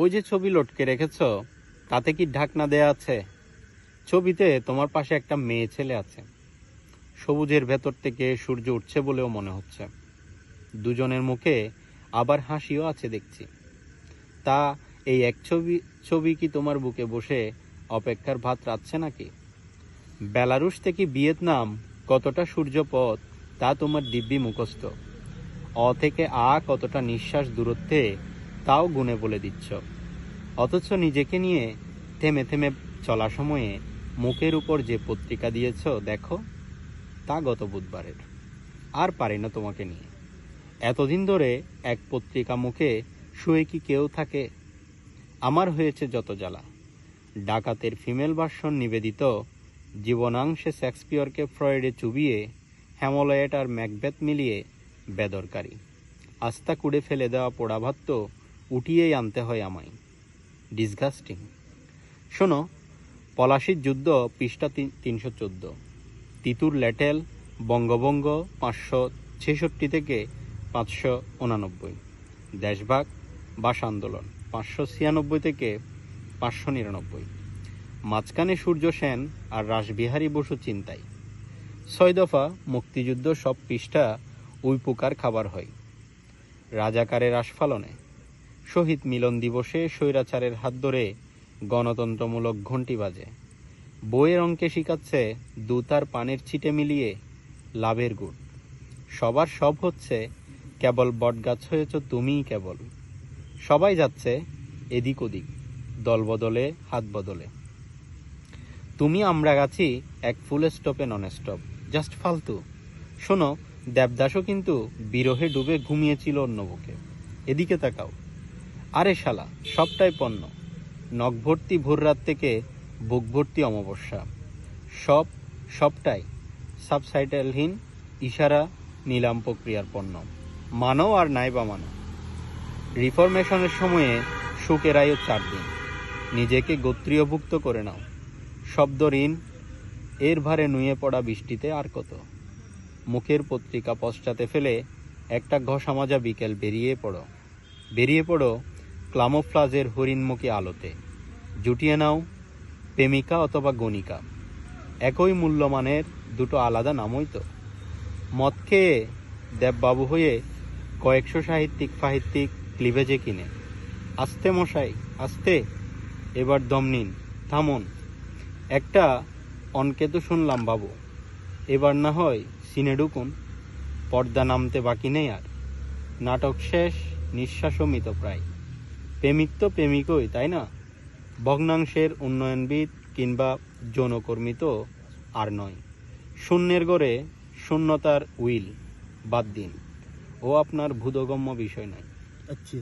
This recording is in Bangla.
ওই যে ছবি লটকে রেখেছ, তাতে কি ঢাকনা দেয়া আছে? ছবিতে তোমার পাশে একটা মেয়ে ছেলে আছে। সবুজের ভেতর থেকে সূর্য উঠছে বলেও মনে হচ্ছে। দুজনের মুখে আবার হাসিও আছে দেখছি। তা এই এক ছবি ছবি কি তোমার বুকে বসে অপেক্ষার ভাত রাখছে নাকি? বেলারুশ থেকে ভিয়েতনাম কতটা সূর্যপথ, তা তোমার দিব্যি মুখস্থ। অ থেকে আ কতটা নিঃশ্বাস দূরত্বে তাও গুণে বলে দিচ্ছ। অথচ নিজেকে নিয়ে থেমে থেমে চলা সময়ে মুখের উপর যে পত্রিকা দিয়েছ, দেখো, তা গত বুধবারের। আর পারি না তোমাকে নিয়ে। এতদিন ধরে এক পত্রিকা মুখে শুয়ে কি কেউ থাকে? আমার হয়েছে যত জ্বালা। ডাকাতের ফিমেল ভার্সন নিবেদিত জীবনাংশে শেক্সপিয়রকে ফ্রয়েডে চুবিয়ে হ্যামোলয়েট আর ম্যাকবেথ মিলিয়ে বেদরকারি। আস্তা কুড়ে ফেলে দেওয়া পোড়া ভাত তো উঠিয়েই আনতে হয় আমায়। ডিসগাস্টিং শোনো, পলাশির যুদ্ধ, পৃষ্ঠা তিনশো চোদ্দ। তিতুর ল্যাটেল বঙ্গভঙ্গ পাঁচশো ছেষট্টি থেকে পাঁচশো উনানব্বই। দেশভাগ ভাষা আন্দোলন, পাঁচশো ছিয়ানব্বই থেকে পাঁচশো নিরানব্বই। মাঝখানে সূর্য সেন আর রাসবিহারী বসু চিন্তায়। ছয় দফা মুক্তিযুদ্ধ সব পৃষ্ঠা উই পোকার খাবার হয়। রাজাকারের আস্ফালনে। শহীদ মিলন দিবসে স্বৈরাচারের হাত ধরে গণতন্ত্রমূলক ঘণ্টি বাজে। বইয়ের অঙ্কে শিখাচ্ছে, দুতার পানের ছিটে মিলিয়ে লাভের গুড় সবার সব হচ্ছে, কেবল বটগাছ হয়েছ তুমিই কেবল। সবাই যাচ্ছে এদিক ওদিক, দল বদলে, হাত বদলে। তুমি আমরা গাছি এক ফুল স্টপে নন স্টপ, জাস্ট ফালতু। শোনো, দেবদাসও কিন্তু বিরহে ডুবে ঘুমিয়েছিল অন্য বুকে এদিকে তাকাও। আরে শালা, সবটাই পণ্য। নখ ভর্তি ভোর রাত থেকে বুক ভর্তি অমাবস্যা। সব, সবটাই সাবসাইটেলহীন, ইশারা, নিলাম প্রক্রিয়ার পণ্য। মানো আর নাই বা মানো। রিফরমেশনের সময়ে সুখের আয়ু চার দিন। নিজেকে গোত্রীয়ভুক্ত করে নাও। শব্দ ঋণ, এর ভারে নুয়ে পড়া বৃষ্টিতে আর কত। মুখের পত্রিকা পশ্চাতে ফেলে একটা ঘষা মাজা বিকেল বেরিয়ে পড়ো। বেরিয়ে পড়ো ক্লামোফ্লাজের হরিণমুখী আলোতে। জুটিয়ে নাও, প্রেমিকা অথবা গণিকা। একই মূল্যমানের দুটো আলাদা নামই তো। মদ খেয়ে দেববাবু হয়ে কয়েকশো সাহিত্যিক ফাহিত্যিক ক্লিভেজে কিনে। আস্তে মশাই, আস্তে, এবার দম নিন, থামুন। একটা অনকে তো শুনলাম বাবু, এবার না হয় সিনে ঢুকুন। পর্দা নামতে বাকি নেই আর। নাটক শেষ, নিঃশ্বাসও মৃত প্রায়। প্রেমিক তো প্রেমিকই, তাই না? ভগ্নাংশের উন্নয়নবিদ কিংবা যৌনকর্মী তো আর নয়। শূন্যের গড়ে শূন্যতার উইল, বাদ দিন। ও আপনার ভূতগম্য বিষয় নয়। আচ্ছা।